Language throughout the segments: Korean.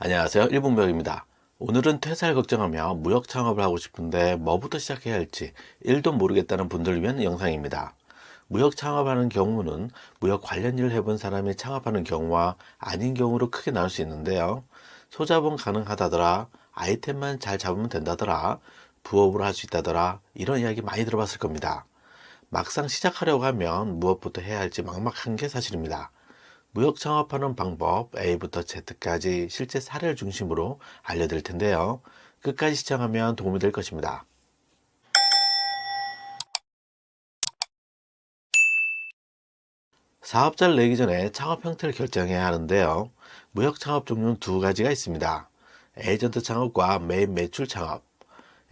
안녕하세요. 일본무역입니다. 오늘은 퇴사를 걱정하며 무역 창업을 하고 싶은데 뭐부터 시작해야 할지 1도 모르겠다는 분들을 위한 영상입니다. 무역 창업하는 경우는 무역 관련 일을 해본 사람이 창업하는 경우와 아닌 경우로 크게 나눌 수 있는데요. 소자본 가능하다더라, 아이템만 잘 잡으면 된다더라, 부업으로 할 수 있다더라, 이런 이야기 많이 들어봤을 겁니다. 막상 시작하려고 하면 무엇부터 해야 할지 막막한 게 사실입니다. 무역 창업하는 방법 A부터 Z까지 실제 사례를 중심으로 알려드릴 텐데요. 끝까지 시청하면 도움이 될 것입니다. 사업자를 내기 전에 창업 형태를 결정해야 하는데요. 무역 창업 종류는 두 가지가 있습니다. 에이전트 창업과 메인 매출 창업.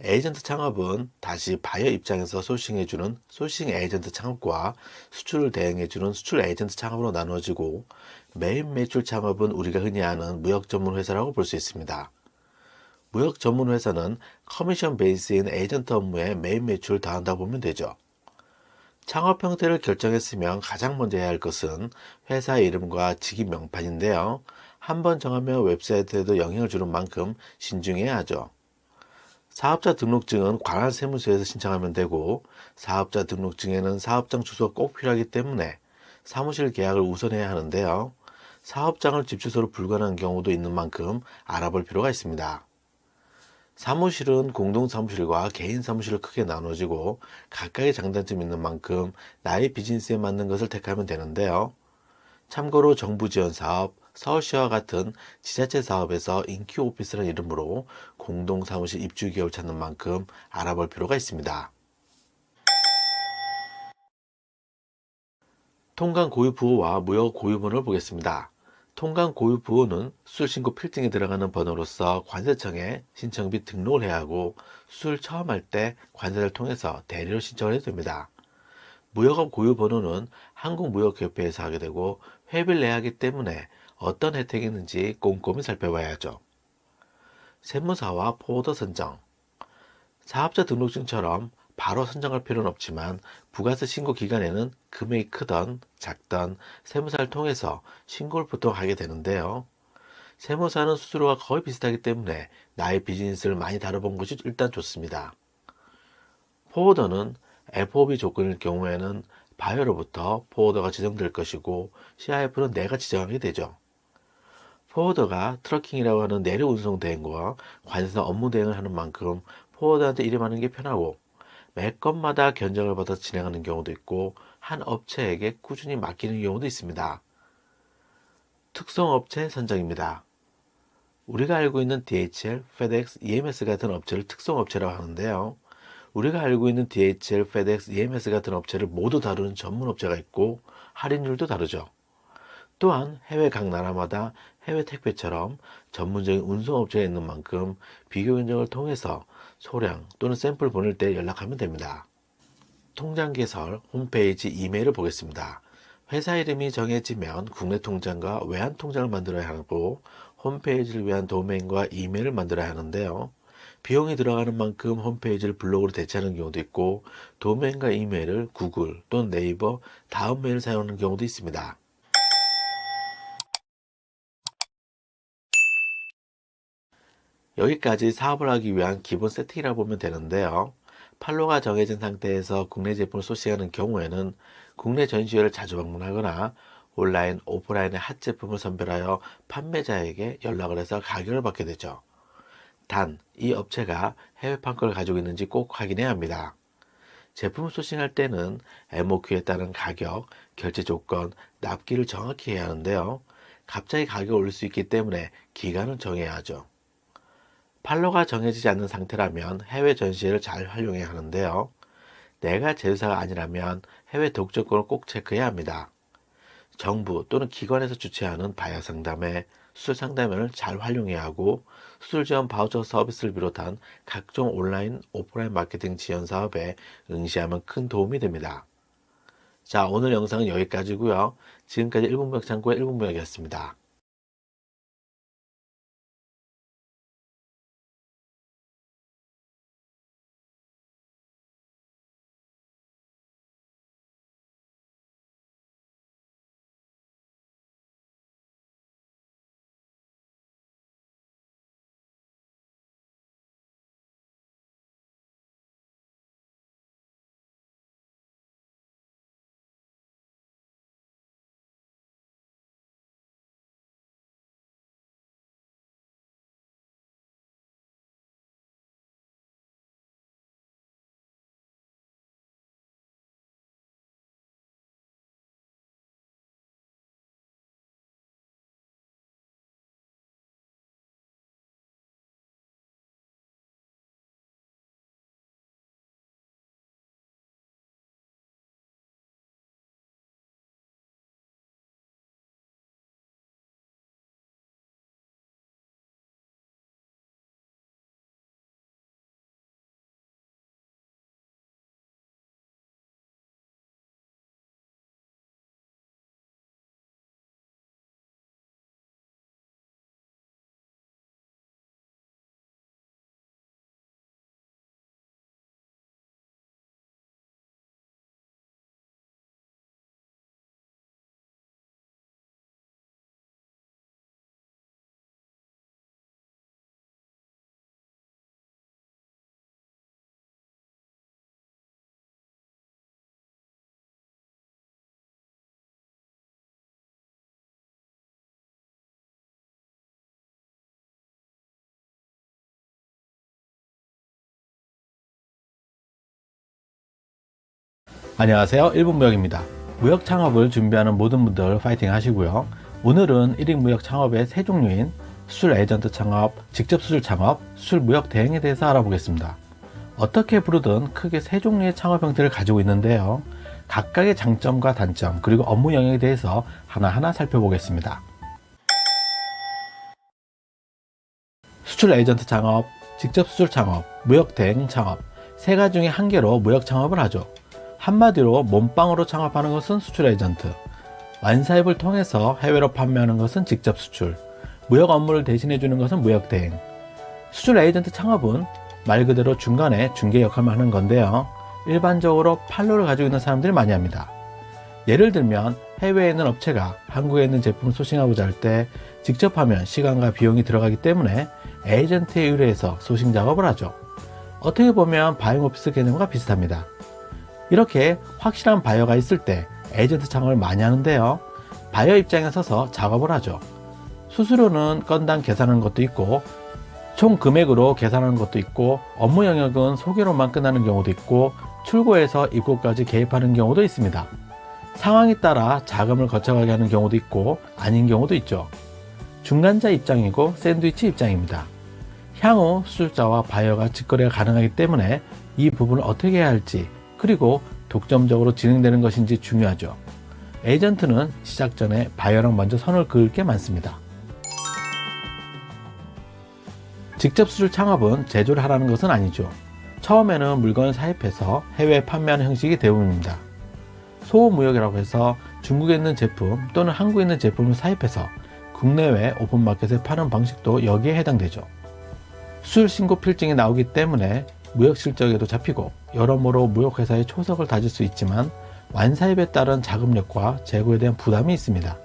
에이전트 창업은 다시 바이어 입장에서 소싱해주는 소싱 에이전트 창업과 수출을 대행해주는 수출 에이전트 창업으로 나눠지고 메인 매출 창업은 우리가 흔히 아는 무역 전문 회사라고 볼 수 있습니다. 무역 전문 회사는 커미션 베이스인 에이전트 업무에 메인 매출을 더한다 보면 되죠. 창업 형태를 결정했으면 가장 먼저 해야 할 것은 회사 이름과 직위 명판인데요. 한번 정하면 웹사이트에도 영향을 주는 만큼 신중해야 하죠. 사업자 등록증은 관할 세무서에서 신청하면 되고 사업자 등록증에는 사업장 주소가 꼭 필요하기 때문에 사무실 계약을 우선해야 하는데요. 사업장을 집 주소로 불가능한 경우도 있는 만큼 알아볼 필요가 있습니다. 사무실은 공동 사무실과 개인 사무실로 크게 나눠지고 각각의 장단점이 있는 만큼 나의 비즈니스에 맞는 것을 택하면 되는데요. 참고로 정부 지원 사업, 서울시와 같은 지자체 사업에서 인기 오피스라는 이름으로 공동 사무실 입주 기업을 찾는 만큼 알아볼 필요가 있습니다. 통관 고유 부호와 무역 고유 번호를 보겠습니다. 통관 고유 부호는 수술 신고 필증에 들어가는 번호로서 관세청에 신청 및 등록을 해야 하고 수술 처음 할 때 관세를 통해서 대리로 신청을 해도 됩니다. 무역업 고유 번호는 한국무역협회에서 하게 되고 회비를 내야 하기 때문에 어떤 혜택이 있는지 꼼꼼히 살펴봐야죠. 세무사와 포워더 선정 사업자 등록증처럼 바로 선정할 필요는 없지만 부가세 신고 기간에는 금액이 크던 작던 세무사를 통해서 신고를 보통 하게 되는데요. 세무사는 수수료가 거의 비슷하기 때문에 나의 비즈니스를 많이 다뤄본 것이 일단 좋습니다. 포워더는 FOB 조건일 경우에는 바이어로부터 포워더가 지정될 것이고 CIF는 내가 지정하게 되죠. 포워더가 트러킹이라고 하는 내려 운송 대행과 관세사 업무 대행을 하는 만큼 포워더한테 일임하는 게 편하고 매 건마다 견적을 받아 진행하는 경우도 있고 한 업체에게 꾸준히 맡기는 경우도 있습니다. 특성 업체 선정입니다. 우리가 알고 있는 DHL, FedEx, EMS 같은 업체를 특성 업체라고 하는데요. 우리가 알고 있는 DHL, FedEx, EMS 같은 업체를 모두 다루는 전문 업체가 있고 할인율도 다르죠. 또한 해외 각 나라마다 해외 택배처럼 전문적인 운송업체가 있는 만큼 비교 견적을 통해서 소량 또는 샘플 보낼 때 연락하면 됩니다. 통장 개설, 홈페이지, 이메일을 보겠습니다. 회사 이름이 정해지면 국내 통장과 외환 통장을 만들어야 하고 홈페이지를 위한 도메인과 이메일을 만들어야 하는데요. 비용이 들어가는 만큼 홈페이지를 블로그로 대체하는 경우도 있고 도메인과 이메일을 구글 또는 네이버 다음 메일을 사용하는 경우도 있습니다. 여기까지 사업을 하기 위한 기본 세팅이라고 보면 되는데요. 판로가 정해진 상태에서 국내 제품을 소싱하는 경우에는 국내 전시회를 자주 방문하거나 온라인, 오프라인의 핫 제품을 선별하여 판매자에게 연락을 해서 가격을 받게 되죠. 단, 이 업체가 해외 판권을 가지고 있는지 꼭 확인해야 합니다. 제품을 소싱할 때는 MOQ에 따른 가격, 결제 조건, 납기를 정확히 해야 하는데요. 갑자기 가격을 올릴 수 있기 때문에 기간을 정해야 하죠. 판로가 정해지지 않는 상태라면 해외 전시회를 잘 활용해야 하는데요. 내가 제휴사가 아니라면 해외 독점권을 꼭 체크해야 합니다. 정부 또는 기관에서 주최하는 바이어 상담회, 수술 상담회를 잘 활용해야 하고 수술 지원 바우처 서비스를 비롯한 각종 온라인, 오프라인 마케팅 지원 사업에 응시하면 큰 도움이 됩니다. 자, 오늘 영상은 여기까지고요. 지금까지 1분무역 창고의 1분무역이었습니다. 안녕하세요. 1분 무역입니다. 무역 창업을 준비하는 모든 분들 파이팅 하시고요. 오늘은 1인 무역 창업의 세 종류인 수출 에이전트 창업, 직접 수출 창업, 수출 무역 대행에 대해서 알아보겠습니다. 어떻게 부르든 크게 세 종류의 창업 형태를 가지고 있는데요. 각각의 장점과 단점, 그리고 업무 영역에 대해서 하나하나 살펴보겠습니다. 수출 에이전트 창업, 직접 수출 창업, 무역 대행 창업 세 가지 중에 한 개로 무역 창업을 하죠. 한마디로 몸빵으로 창업하는 것은 수출 에이전트, 완사입을 통해서 해외로 판매하는 것은 직접 수출, 무역 업무를 대신해 주는 것은 무역 대행. 수출 에이전트 창업은 말 그대로 중간에 중개 역할만 하는 건데요. 일반적으로 판로를 가지고 있는 사람들이 많이 합니다. 예를 들면 해외에 있는 업체가 한국에 있는 제품을 소싱하고자 할 때 직접 하면 시간과 비용이 들어가기 때문에 에이전트에 의뢰해서 소싱 작업을 하죠. 어떻게 보면 바이오 오피스 개념과 비슷합니다. 이렇게 확실한 바이어가 있을 때 에이전트 창업을 많이 하는데요. 바이어 입장에 서서 작업을 하죠. 수수료는 건당 계산하는 것도 있고 총 금액으로 계산하는 것도 있고 업무 영역은 소개로만 끝나는 경우도 있고 출고해서 입고까지 개입하는 경우도 있습니다. 상황에 따라 자금을 거쳐가게 하는 경우도 있고 아닌 경우도 있죠. 중간자 입장이고 샌드위치 입장입니다. 향후 수출자와 바이어가 직거래가 가능하기 때문에 이 부분을 어떻게 해야 할지 그리고 독점적으로 진행되는 것인지 중요하죠. 에이전트는 시작 전에 바이어랑 먼저 선을 그을 게 많습니다. 직접 수출 창업은 제조를 하라는 것은 아니죠. 처음에는 물건을 사입해서 해외에 판매하는 형식이 대부분입니다. 소무역이라고 해서 중국에 있는 제품 또는 한국에 있는 제품을 사입해서 국내외 오픈마켓에 파는 방식도 여기에 해당되죠. 수출 신고 필증이 나오기 때문에 무역 실적에도 잡히고 여러모로 무역회사의 초석을 다질 수 있지만 완사입에 따른 자금력과 재고에 대한 부담이 있습니다.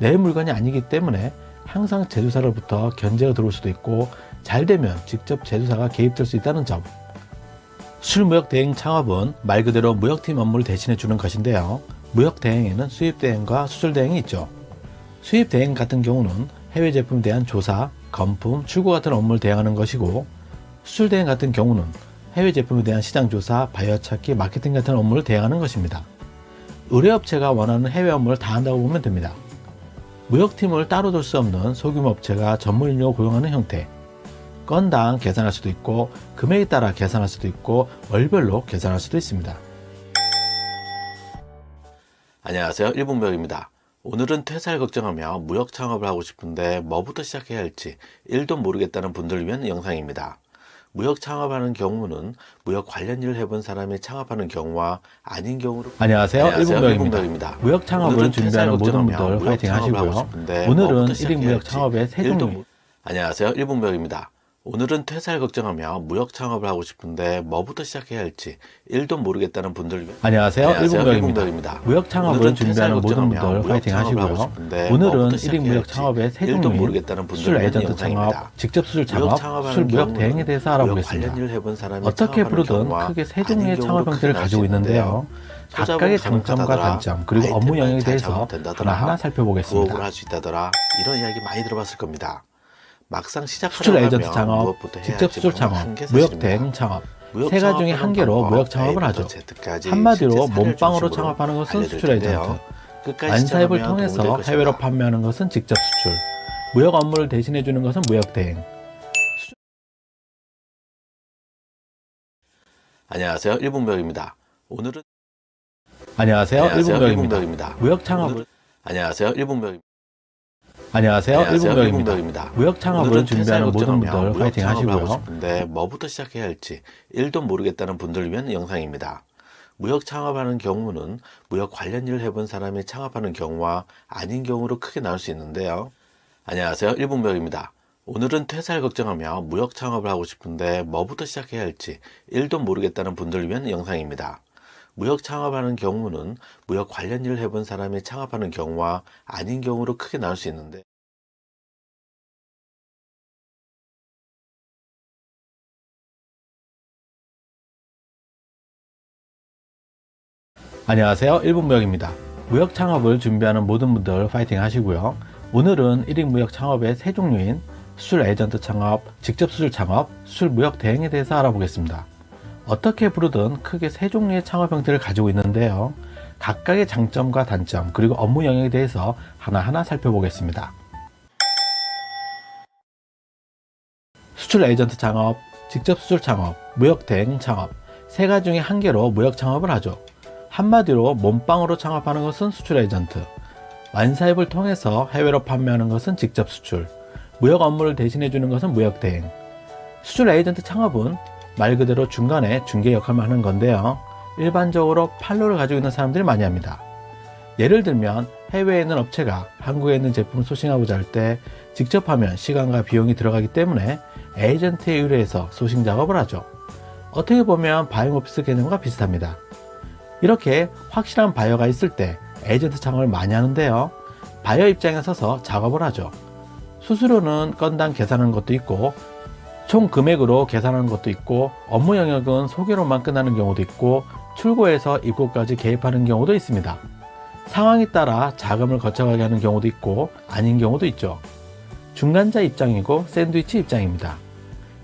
내 물건이 아니기 때문에 항상 제조사로부터 견제가 들어올 수도 있고 잘 되면 직접 제조사가 개입될 수 있다는 점. 술무역 대행 창업은 말 그대로 무역팀 업무를 대신해 주는 것인데요. 무역 대행에는 수입 대행과 수출 대행이 있죠. 수입 대행 같은 경우는 해외 제품에 대한 조사, 건품, 출고 같은 업무를 대행하는 것이고 수출 대행 같은 경우는 해외 제품에 대한 시장 조사, 바이어 찾기, 마케팅 같은 업무를 대행하는 것입니다. 의뢰업체가 원하는 해외 업무를 다 한다고 보면 됩니다. 무역팀을 따로 둘 수 없는 소규모 업체가 전문 인력을 고용하는 형태. 건당 계산할 수도 있고 금액에 따라 계산할 수도 있고 월별로 계산할 수도 있습니다. 안녕하세요. 1분무역입니다. 오늘은 퇴사를 걱정하며 무역 창업을 하고 싶은데 뭐부터 시작해야 할지 1도 모르겠다는 분들을 위한 영상입니다. 무역 창업하는 경우는 무역 관련 일을 해본 사람이 창업하는 경우와 아닌 경우로 안녕하세요. 안녕하세요. 1분무역입니다. 일분무역입니다. 무역 창업을 준비하는 모든 분들 파이팅 하고 하시고요. 오늘은 뭐부터 1인 시작해야 무역 창업의 세 일도 종류. 모- 안녕하세요. 1분무역입니다. 오늘은 퇴사를 걱정하며 무역 창업을 하고 싶은데 뭐부터 시작해야 할지 1도 모르겠다는 분들 안녕하세요. 안녕하세요. 1분무역입니다. 일분무역입니다. 무역 창업을 준비하는 모든 분들 파이팅 하시고요. 오늘은 뭐부터 1인 시작해야 무역 창업의 세 1도 종류인 모르겠다는 분들 수출 에이전트. 창업, 직접 수출 창업, 수출 무역 대행에 대해서 알아보겠습니다. 관련 일을 해본 사람이 어떻게 부르든 크게 세 종류의 창업 형태를 가지고 수 있는데요. 각각의 장점과 단점 그리고 업무 영역에 잘 대해서 하나하나 살펴보겠습니다. 할수 있다더라 이런 이야기 많이 들어봤을 겁니다. 막상 수출 시작하려고 에이전트 창업, 무엇부터 해야 직접 수출 창업, 무역. 대행 창업 세 가지 중에 한 개로 무역 창업을 하죠. 한마디로 몸빵으로 창업하는 것은 수출 에이전트, 될 통해서. 해외로 판매하는 것은 직접 수출, 무역 업무를 대신해 주는 것은 무역 대행. 안녕하세요. 1분무역입니다. 오늘은 안녕하세요. 안녕하세요. 1분무역입니다. 일분무역입니다. 무역 창업을 안녕하세요. 1분무역 안녕하세요. 안녕하세요. 1분무역입니다. 일분무역입니다. 무역 창업을 준비하는 모든 걱정하며 분들 무역 파이팅 하시고요. 싶은데 뭐부터 시작해야 할지 1도 모르겠다는 분들을 위한 영상입니다. 무역 창업하는 경우는 무역 관련 일을 해본 사람이 창업하는 경우와 아닌 경우로 크게 나눌 수 있는데요. 안녕하세요. 1분무역입니다. 오늘은 퇴사를 걱정하며 무역 창업을 하고 싶은데 뭐부터 시작해야 할지 1도 모르겠다는 분들을 위한 영상입니다. 무역 창업하는 경우는 무역 관련 일을 해본 사람이 창업하는 경우와 아닌 경우로 크게 나눌 수 있는데 안녕하세요. 1분무역입니다. 무역 창업을 준비하는 모든 분들 파이팅 하시고요. 오늘은 1인 무역 창업의 세 종류인 수출 에이전트 창업, 직접 수출 창업, 수출 무역 대행에 대해서 알아보겠습니다. 어떻게 부르든 크게 세 종류의 창업 형태를 가지고 있는데요. 각각의 장점과 단점, 그리고 업무 영역에 대해서 하나하나 살펴보겠습니다. 수출 에이전트 창업, 직접 수출 창업, 무역 대행 창업, 세 가지 중에 한 개로 무역 창업을 하죠. 한마디로 몸빵으로 창업하는 것은 수출 에이전트, 완사입을 통해서 해외로 판매하는 것은 직접 수출, 무역 업무를 대신해 주는 것은 무역 대행. 수출 에이전트 창업은 말 그대로 중간에 중개 역할만 하는 건데요. 일반적으로 판로를 가지고 있는 사람들이 많이 합니다. 예를 들면 해외에 있는 업체가 한국에 있는 제품을 소싱하고자 할 때 직접 하면 시간과 비용이 들어가기 때문에 에이전트에 의뢰해서 소싱 작업을 하죠. 어떻게 보면 바잉 오피스 개념과 비슷합니다. 이렇게 확실한 바이어가 있을 때 에이전트 창업을 많이 하는데요. 바이어 입장에 서서 작업을 하죠. 수수료는 건당 계산하는 것도 있고 총 금액으로 계산하는 것도 있고 업무 영역은 소개로만 끝나는 경우도 있고 출고에서 입고까지 개입하는 경우도 있습니다. 상황에 따라 자금을 거쳐가게 하는 경우도 있고 아닌 경우도 있죠. 중간자 입장이고 샌드위치 입장입니다.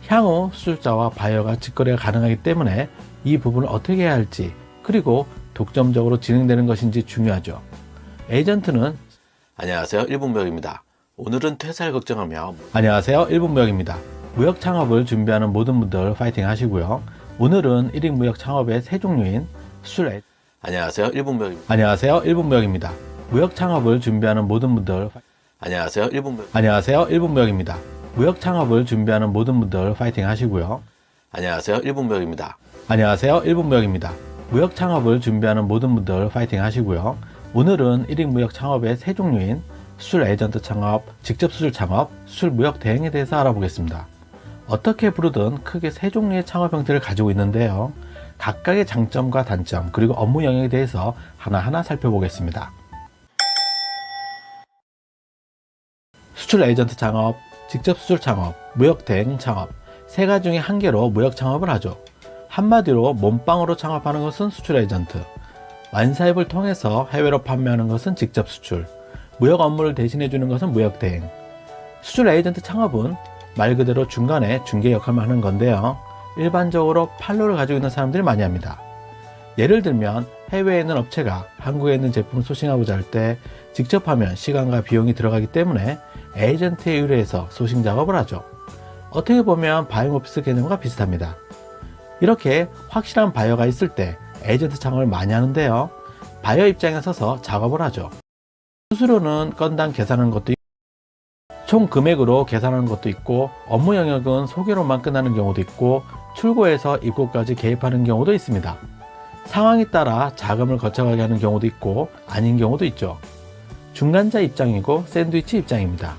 향후 수출자와 바이어가 직거래가 가능하기 때문에 이 부분을 어떻게 해야 할지 그리고 독점적으로 진행되는 것인지 중요하죠. 에이전트는 안녕하세요. 일본무역입니다. 오늘은 퇴사를 걱정하며 안녕하세요. 1분무역입니다. 무역 창업을 준비하는 모든 분들 파이팅 하시고요. 오늘은 1인 무역 창업의 세 종류인 수출 에... 안녕하세요. 일본 무역입니다. 안녕하세요. 1분무역입니다. 무역 창업을 준비하는 모든 분들 파- 안녕하세요. 일본 무역 안녕하세요. 1분무역입니다. 무역 창업을 준비하는 모든 분들 파이팅 하시고요. 안녕하세요. 일본 무역입니다. 안녕하세요. 1분무역입니다. 무역 창업을 준비하는 모든 분들 파이팅 하시고요. 오늘은 1인 무역 창업의 세 종류인 수출 에이전트 창업, 직접 수출 창업, 수출 무역 대행에 대해서 알아보겠습니다. 어떻게 부르든 크게 세 종류의 창업 형태를 가지고 있는데요. 각각의 장점과 단점, 그리고 업무 영역에 대해서 하나하나 살펴보겠습니다. 수출 에이전트 창업, 직접 수출 창업, 무역 대행 창업, 세 가지 중에 한 개로 무역 창업을 하죠. 한마디로 몸빵으로 창업하는 것은 수출 에이전트, 완사입을 통해서 해외로 판매하는 것은 직접 수출, 무역 업무를 대신해 주는 것은 무역 대행. 수출 에이전트 창업은 말 그대로 중간에 중개 역할만 하는 건데요. 일반적으로 판로를 가지고 있는 사람들이 많이 합니다. 예를 들면 해외에 있는 업체가 한국에 있는 제품을 소싱하고자 할 때 직접 하면 시간과 비용이 들어가기 때문에 에이전트에 의뢰해서 소싱 작업을 하죠. 어떻게 보면 바잉 오피스 개념과 비슷합니다. 이렇게 확실한 바이어가 있을 때 에이전트 창업을 많이 하는데요. 바이어 입장에 서서 작업을 하죠. 수수료는 건당 계산하는 것도 총 금액으로 계산하는 것도 있고, 업무 영역은 소개로만 끝나는 경우도 있고, 출고에서 입고까지 개입하는 경우도 있습니다. 상황에 따라 자금을 거쳐가게 하는 경우도 있고, 아닌 경우도 있죠. 중간자 입장이고 샌드위치 입장입니다.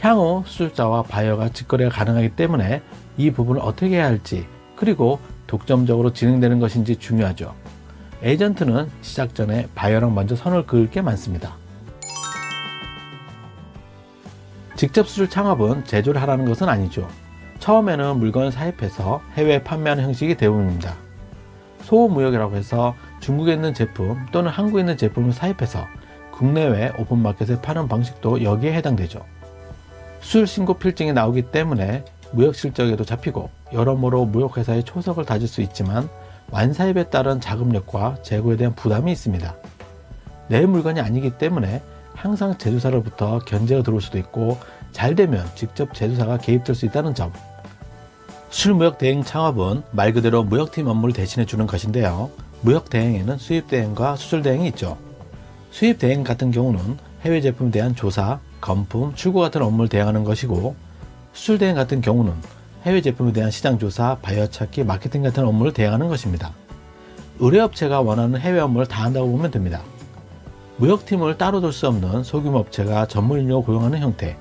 향후 수출자와 바이어가 직거래가 가능하기 때문에 이 부분을 어떻게 해야 할지, 그리고 독점적으로 진행되는 것인지 중요하죠. 에이전트는 시작 전에 바이어랑 먼저 선을 그을 게 많습니다. 직접 수출 창업은 제조를 하라는 것은 아니죠. 처음에는 물건을 사입해서 해외에 판매하는 형식이 대부분입니다. 소무역이라고 해서 중국에 있는 제품 또는 한국에 있는 제품을 사입해서 국내외 오픈마켓에 파는 방식도 여기에 해당되죠. 수출 신고 필증이 나오기 때문에 무역 실적에도 잡히고 여러모로 무역회사의 초석을 다질 수 있지만 완사입에 따른 자금력과 재고에 대한 부담이 있습니다. 내 물건이 아니기 때문에 항상 제조사로부터 견제가 들어올 수도 있고 잘 되면 직접 제조사가 개입될 수 있다는 점. 수출무역 대행 창업은 말 그대로 무역팀 업무를 대신해 주는 것인데요. 무역 대행에는 수입 대행과 수출 대행이 있죠. 수입 대행 같은 경우는 해외 제품에 대한 조사, 검품, 출고 같은 업무를 대행하는 것이고 수출 대행 같은 경우는 해외 제품에 대한 시장 조사, 바이어 찾기, 마케팅 같은 업무를 대행하는 것입니다. 의뢰업체가 원하는 해외 업무를 다 한다고 보면 됩니다. 무역팀을 따로 둘 수 없는 소규모 업체가 전문 인력을 고용하는 형태.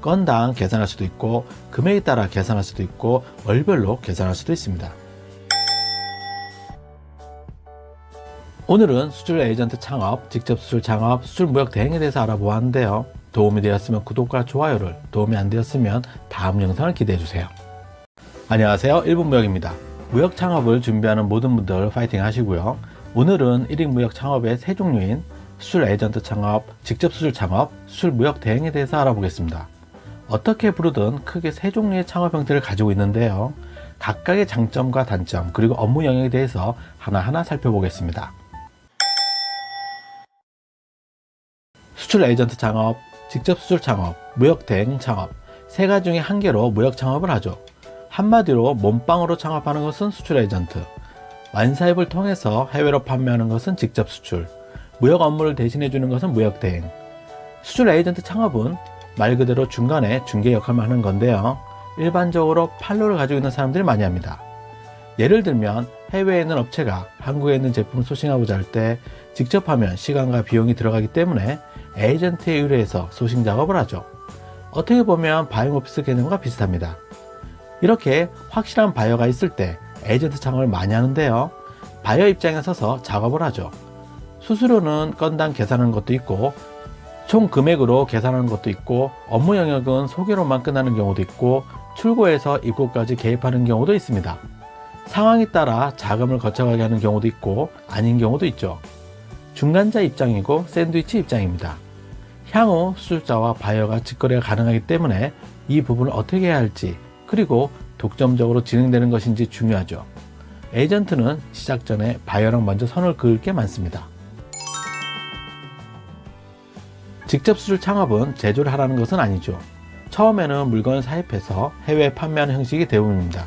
건당 계산할 수도 있고 금액에 따라 계산할 수도 있고 월별로 계산할 수도 있습니다. 오늘은 수출 에이전트 창업, 직접 수출 창업, 수출 무역 대행에 대해서 알아보았는데요. 도움이 되었으면 구독과 좋아요를, 도움이 안 되었으면 다음 영상을 기대해 주세요. 안녕하세요. 1분 무역입니다. 무역 창업을 준비하는 모든 분들 파이팅 하시고요. 오늘은 1인 무역 창업의 세 종류인 수출 에이전트 창업, 직접 수출 창업, 수출 무역 대행에 대해서 알아보겠습니다. 어떻게 부르든 크게 세 종류의 창업 형태를 가지고 있는데요. 각각의 장점과 단점 그리고 업무 영역에 대해서 하나하나 살펴보겠습니다. 수출 에이전트 창업, 직접 수출 창업, 무역 대행 창업 세 가지 중에 한 개로 무역 창업을 하죠. 한마디로 몸빵으로 창업하는 것은 수출 에이전트, 완사입을 통해서 해외로 판매하는 것은 직접 수출, 무역 업무를 대신해 주는 것은 무역 대행. 수출 에이전트 창업은 말 그대로 중간에 중개 역할만 하는 건데요. 일반적으로 판로를 가지고 있는 사람들이 많이 합니다. 예를 들면 해외에 있는 업체가 한국에 있는 제품을 소싱하고자 할 때 직접 하면 시간과 비용이 들어가기 때문에 에이전트에 의뢰해서 소싱 작업을 하죠. 어떻게 보면 바이오 오피스 개념과 비슷합니다. 이렇게 확실한 바이어가 있을 때 에이전트 창업을 많이 하는데요. 바이어 입장에 서서 작업을 하죠. 수수료는 건당 계산하는 것도 있고 총 금액으로 계산하는 것도 있고 업무 영역은 소개로만 끝나는 경우도 있고 출고해서 입고까지 개입하는 경우도 있습니다. 상황에 따라 자금을 거쳐가게 하는 경우도 있고 아닌 경우도 있죠. 중간자 입장이고 샌드위치 입장입니다. 향후 수출자와 바이어가 직거래가 가능하기 때문에 이 부분을 어떻게 해야 할지 그리고 독점적으로 진행되는 것인지 중요하죠. 에이전트는 시작 전에 바이어랑 먼저 선을 그을 게 많습니다. 직접 수출 창업은 제조를 하라는 것은 아니죠. 처음에는 물건을 사입해서 해외에 판매하는 형식이 대부분입니다.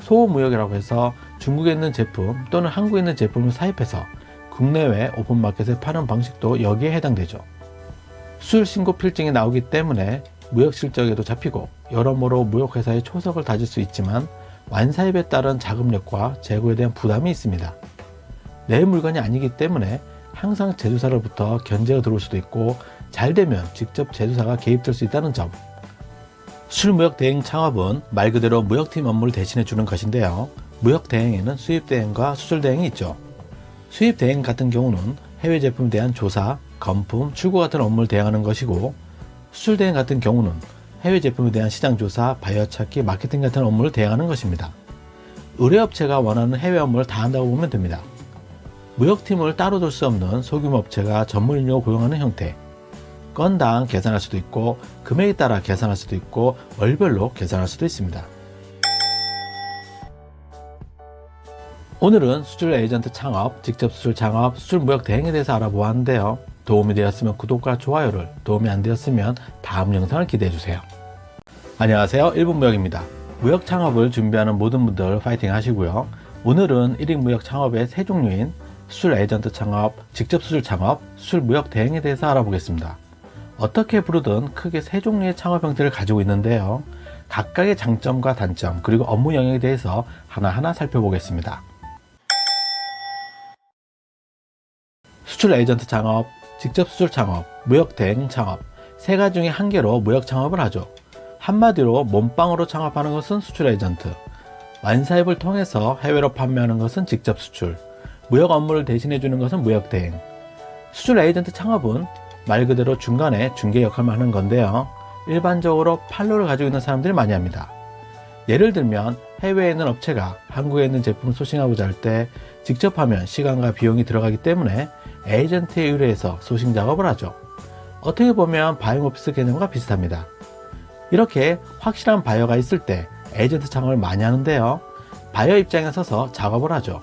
소무역이라고 해서 중국에 있는 제품 또는 한국에 있는 제품을 사입해서 국내외 오픈마켓에 파는 방식도 여기에 해당되죠. 수출 신고 필증이 나오기 때문에 무역 실적에도 잡히고 여러모로 무역회사의 초석을 다질 수 있지만 완사입에 따른 자금력과 재고에 대한 부담이 있습니다. 내 물건이 아니기 때문에 항상 제조사로부터 견제가 들어올 수도 있고 잘 되면 직접 제조사가 개입될 수 있다는 점. 술무역 대행 창업은 말 그대로 무역팀 업무를 대신해 주는 것인데요. 무역 대행에는 수입 대행과 수출 대행이 있죠. 수입 대행 같은 경우는 해외 제품에 대한 조사, 건품, 출고 같은 업무를 대행하는 것이고 수출 대행 같은 경우는 해외 제품에 대한 시장 조사, 바이어 찾기, 마케팅 같은 업무를 대행하는 것입니다. 의뢰업체가 원하는 해외 업무를 다 한다고 보면 됩니다. 무역팀을 따로 둘 수 없는 소규모 업체가 전문 인력을 고용하는 형태. 건당 계산할 수도 있고 금액에 따라 계산할 수도 있고 월별로 계산할 수도 있습니다. 오늘은 수출 에이전트 창업, 직접 수출 창업, 수출 무역 대행에 대해서 알아보았는데요. 도움이 되었으면 구독과 좋아요를, 도움이 안 되었으면 다음 영상을 기대해 주세요. 안녕하세요. 1분 무역입니다. 무역 창업을 준비하는 모든 분들 파이팅 하시고요. 오늘은 1인 무역 창업의 세 종류인 수출 에이전트 창업, 직접 수출 창업, 수출 무역 대행에 대해서 알아보겠습니다. 어떻게 부르든 크게 세 종류의 창업 형태를 가지고 있는데요. 각각의 장점과 단점, 그리고 업무 영역에 대해서 하나하나 살펴보겠습니다. 수출 에이전트 창업, 직접 수출 창업, 무역 대행 창업 세 가지 중에 한 개로 무역 창업을 하죠. 한마디로 몸빵으로 창업하는 것은 수출 에이전트, 완사입을 통해서 해외로 판매하는 것은 직접 수출, 무역 업무를 대신해 주는 것은 무역 대행. 수출 에이전트 창업은 말 그대로 중간에 중개 역할만 하는 건데요. 일반적으로 판로를 가지고 있는 사람들이 많이 합니다. 예를 들면 해외에 있는 업체가 한국에 있는 제품을 소싱하고자 할 때 직접 하면 시간과 비용이 들어가기 때문에 에이전트에 의뢰해서 소싱 작업을 하죠. 어떻게 보면 바이오 오피스 개념과 비슷합니다. 이렇게 확실한 바이어가 있을 때 에이전트 창업을 많이 하는데요. 바이어 입장에 서서 작업을 하죠.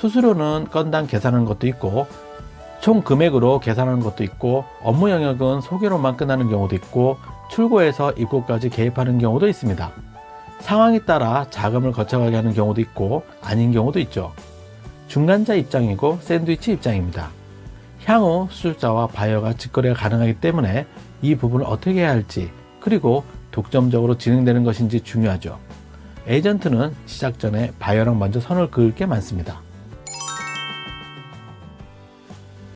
수수료는 건당 계산하는 것도 있고 총 금액으로 계산하는 것도 있고 업무 영역은 소개로만 끝나는 경우도 있고 출고해서 입고까지 개입하는 경우도 있습니다. 상황에 따라 자금을 거쳐가게 하는 경우도 있고 아닌 경우도 있죠. 중간자 입장이고 샌드위치 입장입니다. 향후 수출자와 바이어가 직거래가 가능하기 때문에 이 부분을 어떻게 해야 할지 그리고 독점적으로 진행되는 것인지 중요하죠. 에이전트는 시작 전에 바이어랑 먼저 선을 그을 게 많습니다.